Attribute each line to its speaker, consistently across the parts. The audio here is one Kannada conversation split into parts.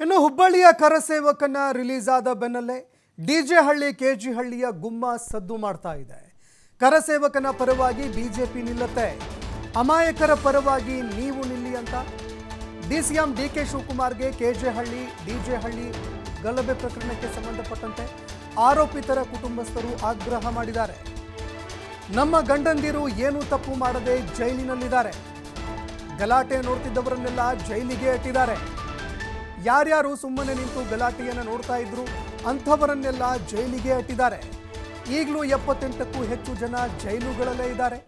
Speaker 1: ಇನ್ನು ಹುಬ್ಬಳ್ಳಿಯ ಕರಸೇವಕನ ರಿಲೀಸ್ ಆದ ಬೆನ್ನಲ್ಲೇ ಡಿಜೆ ಹಳ್ಳಿ, ಕೆ ಜಿ ಹಳ್ಳಿಯ ಗುಮ್ಮ ಸದ್ದು ಮಾಡ್ತಾ ಇದೆ. ಕರಸೇವಕನ ಪರವಾಗಿ ಬಿಜೆಪಿ ನಿಲ್ಲತ್ತೆ. ಅಮಾಯಕರ ಪರವಾಗಿ ನೀವು ನಿಲ್ಲಿ ಅಂತ D C M D K ಶಿವಕುಮಾರ್ಗೆ K J Halli DJ Halli ಗಲಭೆ ಪ್ರಕರಣಕ್ಕೆ ಸಂಬಂಧಪಟ್ಟಂತೆ ಆರೋಪಿತರ ಕುಟುಂಬಸ್ಥರು ಆಗ್ರಹ ಮಾಡಿದ್ದಾರೆ. ನಮ್ಮ ಗಂಡಂದಿರು ಏನೂ ತಪ್ಪು ಮಾಡದೆ ಜೈಲಿನಲ್ಲಿದ್ದಾರೆ. ಗಲಾಟೆ ನೋಡ್ತಿದ್ದವರನ್ನೆಲ್ಲ ಜೈಲಿಗೆ ಅಟ್ಟಿದ್ದಾರೆ. ಯಾರ್ಯಾರು ಸುಮ್ಮನೆ ನಿಂತು ಗಲಾಟೆಯನ್ನು ನೋಡ್ತಾ ಇದ್ರು, ಅಂಥವರನ್ನೆಲ್ಲ ಜೈಲಿಗೆ ಅಟ್ಟಿದ್ದಾರೆ. ಈಗಲೂ ಎಪ್ಪತ್ತೆಂಟಕ್ಕೂ ಹೆಚ್ಚು ಜನ ಜೈಲುಗಳಲ್ಲೇ ಇದ್ದಾರೆ.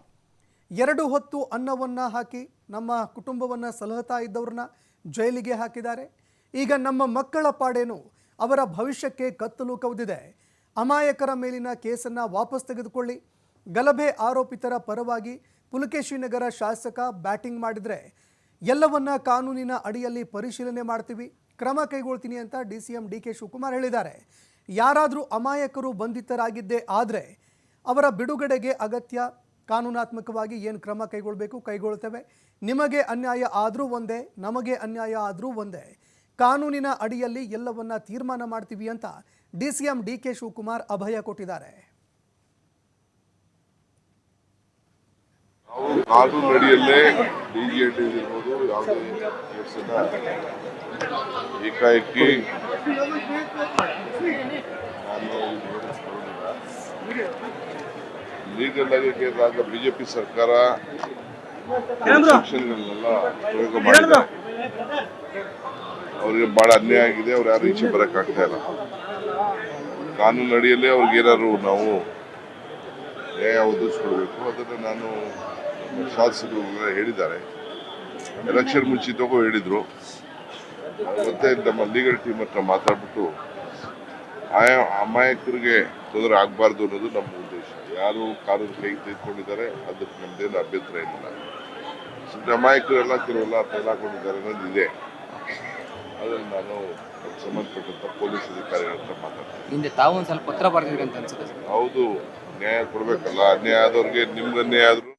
Speaker 1: ಎರಡು ಹೊತ್ತು ಅನ್ನವನ್ನು ಹಾಕಿ ನಮ್ಮ ಕುಟುಂಬವನ್ನು ಸಲಹತಾ ಇದ್ದವ್ರನ್ನ ಜೈಲಿಗೆ ಹಾಕಿದ್ದಾರೆ. ಈಗ ನಮ್ಮ ಮಕ್ಕಳ ಪಾಡೇನು ಅವರ ಭವಿಷ್ಯಕ್ಕೆ ಕತ್ತಲು ಕವಿದಿದೆ. ಅಮಾಯಕರ ಮೇಲಿನ ಕೇಸನ್ನು ವಾಪಸ್ ತೆಗೆದುಕೊಳ್ಳಿ. ಗಲಭೆ ಆರೋಪಿತರ ಪರವಾಗಿ ಪುಲಕೇಶಿನಗರ ಶಾಸಕ ಬ್ಯಾಟಿಂಗ್ ಮಾಡಿದರೆ ಎಲ್ಲವನ್ನ ಕಾನೂನಿನ ಅಡಿಯಲ್ಲಿ ಪರಿಶೀಲನೆ ಮಾಡ್ತೀವಿ, ಕ್ರಮ ಕೈಗೊಳ್ತೀನಿ ಅಂತ D C M D K Shivakumar ಹೇಳಿದ್ದಾರೆ. ಯಾರಾದರೂ ಅಮಾಯಕರು ಬಂಧಿತರಾಗಿದ್ದೇ ಆದರೆ ಅವರ ಬಿಡುಗಡೆಗೆ ಅಗತ್ಯ, ಕಾನೂನಾತ್ಮಕವಾಗಿ ಏನು ಕ್ರಮ ಕೈಗೊಳ್ಳಬೇಕು ಕೈಗೊಳ್ತೇವೆ. ನಿಮಗೆ ಅನ್ಯಾಯ ಆದರೂ ಒಂದೇ, ನಮಗೆ ಅನ್ಯಾಯ ಆದರೂ ಒಂದೇ. ಕಾನೂನಿನ ಅಡಿಯಲ್ಲಿ ಎಲ್ಲವನ್ನ ತೀರ್ಮಾನ ಮಾಡ್ತೀವಿ ಅಂತ D C M D K Shivakumar ಅಭಯ ಕೊಟ್ಟಿದ್ದಾರೆ
Speaker 2: ನಾವು ಕಾನೂನು ಅಡಿಯಲ್ಲೇ ಡಿಜಿಎಟಿ ಇರ್ಬೋದು ಯಾವುದೇ ಕೇಸನ್ನ ಏಕಾಏಕಿ ಲೀಗಲ್ ಆಗಿ ಕೇಸ್ ಆಗ ಬಿಜೆಪಿ ಸರ್ಕಾರ ಸೆಕ್ಷನ್ಗಳನ್ನೆಲ್ಲ ಪ್ರಯೋಗ ಅವರಿಗೆ ಬಹಳ ಅನ್ಯಾಯ ಆಗಿದೆ ಅವ್ರು ಯಾರು ಈಚೆ ಬರೋಕ್ಕಾಗ್ತಾ ಇಲ್ಲ. ಕಾನೂನು ಅಡಿಯಲ್ಲೇ ಅವ್ರಿಗೆ ಏನಾದ್ರು ನಾವು ನ್ಯಾಯ ಒದಗಿಸ್ಕೊಡ್ಬೇಕು ಅದನ್ನು ನಾನು ಶಾಸಕರು ಹೇಳಿದ್ದಾರೆ. ಎಲೆಕ್ಷನ್ ಮುಂಚಿತವಾಗೂ ಹೇಳಿದ್ರು. ಮತ್ತೆ ನಮ್ಮ ಲೀಗಲ್ ಟೀಮ್ ಹತ್ರ ಮಾತಾಡ್ಬಿಟ್ಟು ಆಯಾ ಅಮಾಯಕರಿಗೆ ತೊಂದರೆ ಆಗಬಾರ್ದು ಅನ್ನೋದು ನಮ್ಮ ಉದ್ದೇಶ. ಯಾರು ಕಾನೂನು ಕೈಗೆ ತೆಗೆದುಕೊಂಡಿದ್ದಾರೆ ಅದಕ್ಕೆ ನಮ್ದೇನು ಅಭ್ಯಂತರ ಏನಿಲ್ಲ. ಸುಮ್ಮನೆ ಅಮಾಯಕರೆಲ್ಲ ಕೆಲವೆಲ್ಲ ತೆಗೆದುಕೊಂಡಿದ್ದಾರೆ ಅನ್ನೋದು ಇದೆ. ಅದನ್ನು ನಾನು ಸಂಬಂಧಪಟ್ಟಂಥ ಸಂಬಂಧಪಟ್ಟಂತ ಪೊಲೀಸ್ ಅಧಿಕಾರಿಗಳ ಹತ್ರ ಮಾತಾಡ್ತೀನಿ.
Speaker 3: ಹಿಂದೆ ತಾವು ಒಂದು ಸ್ವಲ್ಪ ಪತ್ರ ಬರೆದಿದ್ರಿ ಅಂತ ಅನ್ಸುತ್ತೆ
Speaker 2: ಹೌದು ನ್ಯಾಯ ಕೊಡಬೇಕಲ್ಲ. ಅನ್ಯಾಯ ಆದವ್ರಿಗೆ ನಿಮ್ಗೆ ಅನ್ಯಾಯ ಆದ್ರೂ